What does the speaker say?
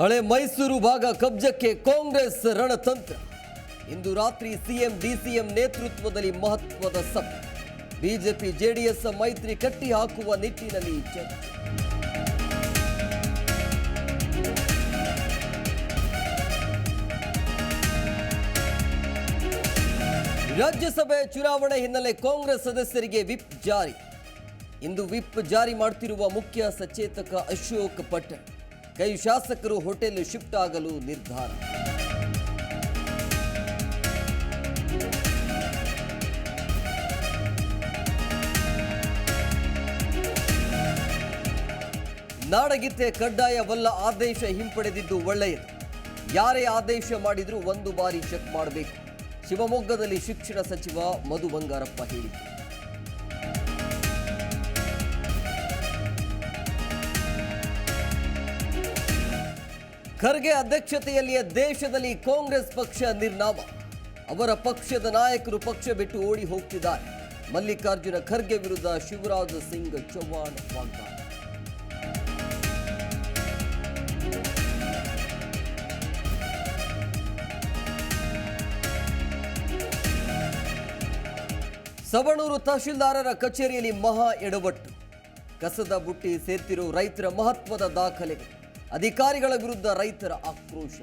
ಹಳೆ ಮೈಸೂರು ಭಾಗ ಕಬ್ಜಕ್ಕೆ ಕಾಂಗ್ರೆಸ್ ರಣತಂತ್ರ. ಇಂದು ರಾತ್ರಿ ಸಿಎಂ, ಡಿಸಿಎಂ ನೇತೃತ್ವದಲ್ಲಿ ಮಹತ್ವದ ಸಭೆ. ಬಿಜೆಪಿ, ಜೆಡಿಎಸ್ ಮೈತ್ರಿ ಕಟ್ಟಿ ಹಾಕುವ ನಿಟ್ಟಿನಲ್ಲಿ ಚರ್ಚೆ. ರಾಜ್ಯಸಭೆ ಚುನಾವಣೆ ಹಿನ್ನೆಲೆ ಕಾಂಗ್ರೆಸ್ ಸದಸ್ಯರಿಗೆ ವಿಪ್ ಜಾರಿ. ಇಂದು ವಿಪ್ ಜಾರಿ ಮಾಡ್ತಿರುವ ಮುಖ್ಯ ಸಚೇತಕ ಅಶೋಕ್ ಪಟೇಲ್. ಕೈ ಶಾಸಕರು ಹೋಟೆಲ್ ಶಿಫ್ಟ್ ಆಗಲು ನಿರ್ಧಾರ. ನಾಡಗೀತೆ ಕಡ್ಡಾಯವಲ್ಲ ಆದೇಶ ಹಿಂಪಡೆದಿದ್ದು ಒಳ್ಳೆಯದು. ಯಾರೇ ಆದೇಶ ಮಾಡಿದರೂ ಒಂದು ಬಾರಿ ಚೆಕ್ ಮಾಡಬೇಕು. ಶಿವಮೊಗ್ಗದಲ್ಲಿ ಶಿಕ್ಷಣ ಸಚಿವ ಮಧು ಬಂಗಾರಪ್ಪ ಹೇಳಿಕೆ ಖರ್ಗೆ ಅಧ್ಯಕ್ಷತೆಯಲ್ಲಿಯೇ ದೇಶದಲ್ಲಿ ಕಾಂಗ್ರೆಸ್ ಪಕ್ಷ ನಿರ್ನಾಮ. ಅವರ ಪಕ್ಷದ ನಾಯಕರು ಪಕ್ಷ ಬಿಟ್ಟು ಓಡಿ ಹೋಗ್ತಿದ್ದಾರೆ. ಮಲ್ಲಿಕಾರ್ಜುನ ಖರ್ಗೆ ವಿರುದ್ಧ ಶಿವರಾಜ್ ಸಿಂಗ್ ಚೌಹಾಣ್ ವಾಗ್ದಾಳಿ. ಸವಣೂರು ತಹಶೀಲ್ದಾರರ ಕಚೇರಿಯಲ್ಲಿ ಮಹಾ ಎಡವಟ್ಟು. ಕಸದ ಬುಟ್ಟಿ ಸೇರ್ತಿರೋ ರೈತರ ಮಹತ್ವದ ದಾಖಲೆಗಳು. ಅಧಿಕಾರಿಗಳ ವಿರುದ್ಧ ರೈತರ ಆಕ್ರೋಶ.